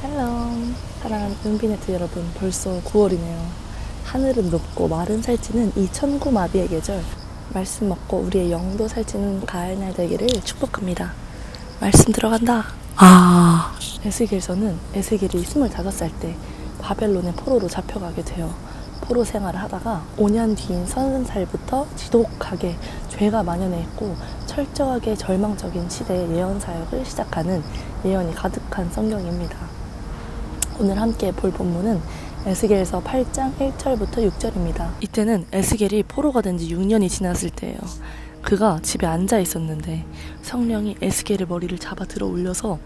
샬롬. 사랑하는 은비네트 여러분 벌써 9월이네요. 하늘은 높고 마른 살찌는 이 천고마비의 계절. 말씀 먹고 우리의 영도 살찌는 가을날 되기를 축복합니다. 말씀 들어간다. 아. 에스겔서는 에스겔이 25살 때 바벨론의 포로로 잡혀가게 되어 포로 생활을 하다가 5년 뒤인 30살부터 지독하게 죄가 만연해 있고 철저하게 절망적인 시대의 예언 사역을 시작하는 예언이 가득한 성경입니다. 오늘 함께 볼 본문은 에스겔서 8장 1절부터 6절입니다. 이때는 에스겔이 포로가 된 지 6년이 지났을 때예요. 그가 집에 앉아 있었는데 성령이 에스겔의 머리를 잡아 들어 올려서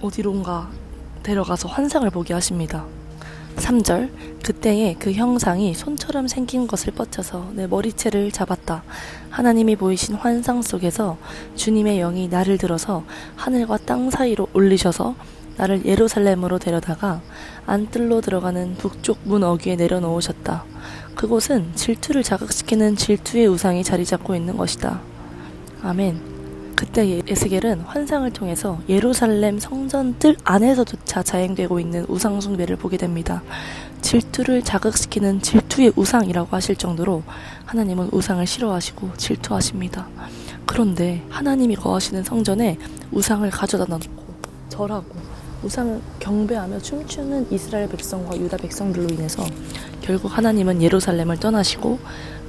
어디론가 데려가서 환상을 보게 하십니다. 3절 그때에 그 형상이 손처럼 생긴 것을 뻗쳐서 내 머리채를 잡았다. 하나님이 보이신 환상 속에서 주님의 영이 나를 들어서 하늘과 땅 사이로 올리셔서 나를 예루살렘으로 데려다가 안뜰로 들어가는 북쪽 문 어귀에 내려놓으셨다. 그곳은 질투를 자극시키는 질투의 우상이 자리 잡고 있는 것이다. 아멘. 그때 에스겔은 환상을 통해서 예루살렘 성전 뜰 안에서조차 자행되고 있는 우상 숭배를 보게 됩니다. 질투를 자극시키는 질투의 우상이라고 하실 정도로 하나님은 우상을 싫어하시고 질투하십니다. 그런데 하나님이 거하시는 성전에 우상을 가져다 놓고 절하고 우상을 경배하며 춤추는 이스라엘 백성과 유다 백성들로 인해서 결국 하나님은 예루살렘을 떠나시고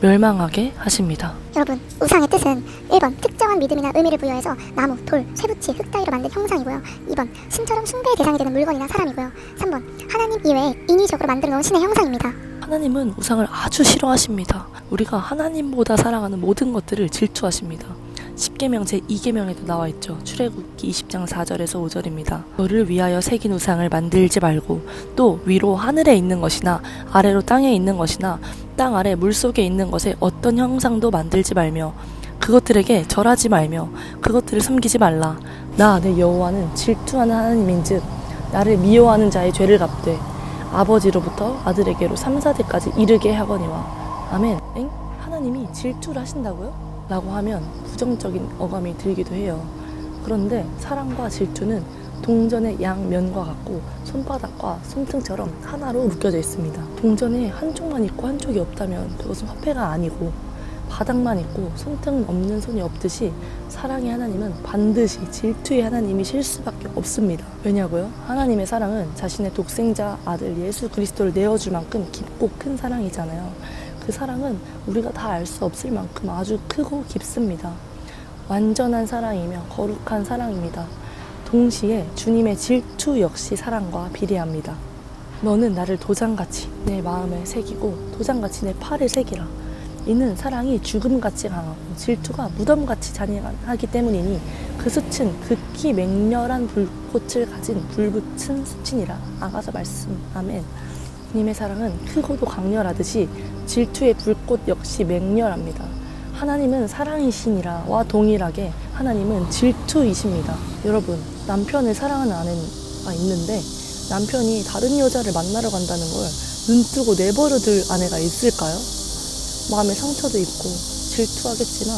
멸망하게 하십니다. 여러분, 우상의 뜻은 1번 특정한 믿음이나 의미를 부여해서 나무, 돌, 쇠붙이, 흙 따위로 만든 형상이고요. 2번 신처럼 숭배의 대상이 되는 물건이나 사람이고요. 3번 하나님 이외에 인위적으로 만들어 놓은 신의 형상입니다. 하나님은 우상을 아주 싫어하십니다. 우리가 하나님보다 사랑하는 모든 것들을 질투하십니다. 10계명 제2계명에도 나와 있죠. 출애굽기 20장 4절에서 5절입니다. 너를 위하여 새긴 우상을 만들지 말고 또 위로 하늘에 있는 것이나 아래로 땅에 있는 것이나 땅 아래 물속에 있는 것에 어떤 형상도 만들지 말며 그것들에게 절하지 말며 그것들을 섬기지 말라. 나 내 여호와는 질투하는 하나님인즉 나를 미워하는 자의 죄를 갚되 아버지로부터 아들에게로 3, 4대까지 이르게 하거니와 아멘. 엥? 하나님이 질투를 하신다고요? 라고 하면 부정적인 어감이 들기도 해요. 그런데 사랑과 질투는 동전의 양면과 같고 손바닥과 손등처럼 하나로 묶여져 있습니다. 동전에 한쪽만 있고 한쪽이 없다면 그것은 화폐가 아니고 바닥만 있고 손등 없는 손이 없듯이 사랑의 하나님은 반드시 질투의 하나님이실 수밖에 없습니다. 왜냐고요? 하나님의 사랑은 자신의 독생자 아들 예수 그리스도를 내어줄 만큼 깊고 큰 사랑이잖아요. 그 사랑은 우리가 다 알 수 없을 만큼 아주 크고 깊습니다. 완전한 사랑이며 거룩한 사랑입니다. 동시에 주님의 질투 역시 사랑과 비례합니다. 너는 나를 도장같이 내 마음에 새기고 도장같이 내 팔에 새기라. 이는 사랑이 죽음같이 강하고 질투가 무덤같이 잔인하기 때문이니 그 수친 극히 맹렬한 불꽃을 가진 불붙은 수친이라. 아가서 말씀. 아멘. 주님의 사랑은 크고도 강렬하듯이 질투의 불꽃 역시 맹렬합니다. 하나님은 사랑이시니라 와 동일하게 하나님은 질투이십니다. 여러분, 남편을 사랑하는 아내가 있는데 남편이 다른 여자를 만나러 간다는 걸 눈뜨고 내버려둘 아내가 있을까요? 마음에 상처도 있고 질투하겠지만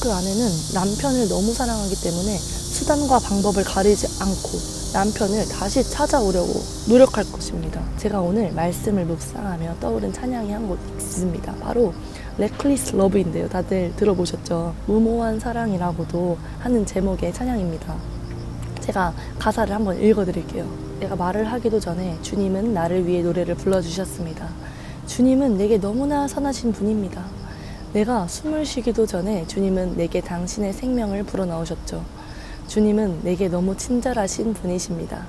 그 아내는 남편을 너무 사랑하기 때문에 수단과 방법을 가리지 않고 남편을 다시 찾아오려고 노력할 것입니다. 제가 오늘 말씀을 묵상하며 떠오른 찬양이 한 곳 있습니다. 바로 레클리스 러브인데요. 다들 들어보셨죠? 무모한 사랑이라고도 하는 제목의 찬양입니다. 제가 가사를 한번 읽어드릴게요. 내가 말을 하기도 전에 주님은 나를 위해 노래를 불러주셨습니다. 주님은 내게 너무나 선하신 분입니다. 내가 숨을 쉬기도 전에 주님은 내게 당신의 생명을 불어넣으셨죠. 주님은 내게 너무 친절하신 분이십니다.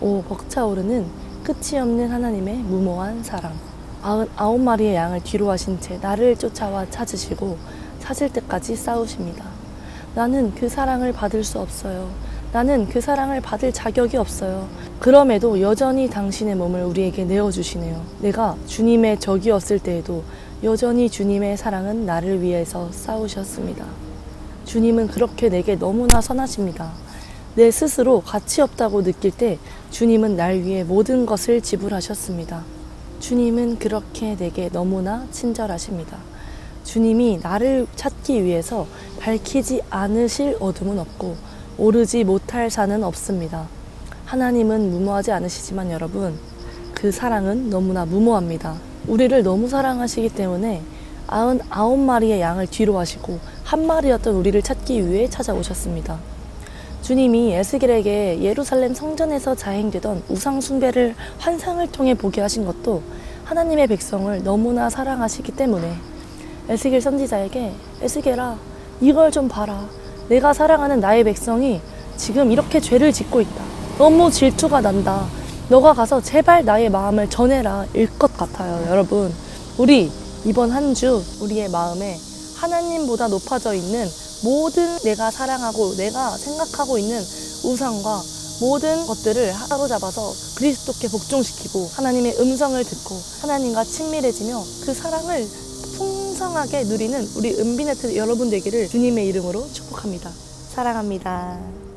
오, 벅차오르는 끝이 없는 하나님의 무모한 사랑. 아홉 마리의 양을 뒤로 하신 채 나를 쫓아와 찾으시고 찾을 때까지 싸우십니다. 나는 그 사랑을 받을 수 없어요. 나는 그 사랑을 받을 자격이 없어요. 그럼에도 여전히 당신의 몸을 우리에게 내어주시네요. 내가 주님의 적이었을 때에도 여전히 주님의 사랑은 나를 위해서 싸우셨습니다. 주님은 그렇게 내게 너무나 선하십니다. 내 스스로 가치 없다고 느낄 때 주님은 날 위해 모든 것을 지불하셨습니다. 주님은 그렇게 내게 너무나 친절하십니다. 주님이 나를 찾기 위해서 밝히지 않으실 어둠은 없고 오르지 못할 산은 없습니다. 하나님은 무모하지 않으시지만 여러분, 그 사랑은 너무나 무모합니다. 우리를 너무 사랑하시기 때문에 99마리의 양을 뒤로 하시고 한 마리였던 우리를 찾기 위해 찾아오셨습니다. 주님이 에스겔에게 예루살렘 성전에서 자행되던 우상 숭배를 환상을 통해 보게 하신 것도 하나님의 백성을 너무나 사랑하시기 때문에 에스겔 선지자에게 에스겔아 이걸 좀 봐라. 내가 사랑하는 나의 백성이 지금 이렇게 죄를 짓고 있다. 너무 질투가 난다. 너가 가서 제발 나의 마음을 전해라. 일 것 같아요 여러분. 우리 이번 한 주 우리의 마음에 하나님보다 높아져 있는 모든 내가 사랑하고 내가 생각하고 있는 우상과 모든 것들을 사로잡아서 그리스도께 복종시키고 하나님의 음성을 듣고 하나님과 친밀해지며 그 사랑을 풍성하게 누리는 우리 은비네트 여러분 되기를 주님의 이름으로 축복합니다. 사랑합니다.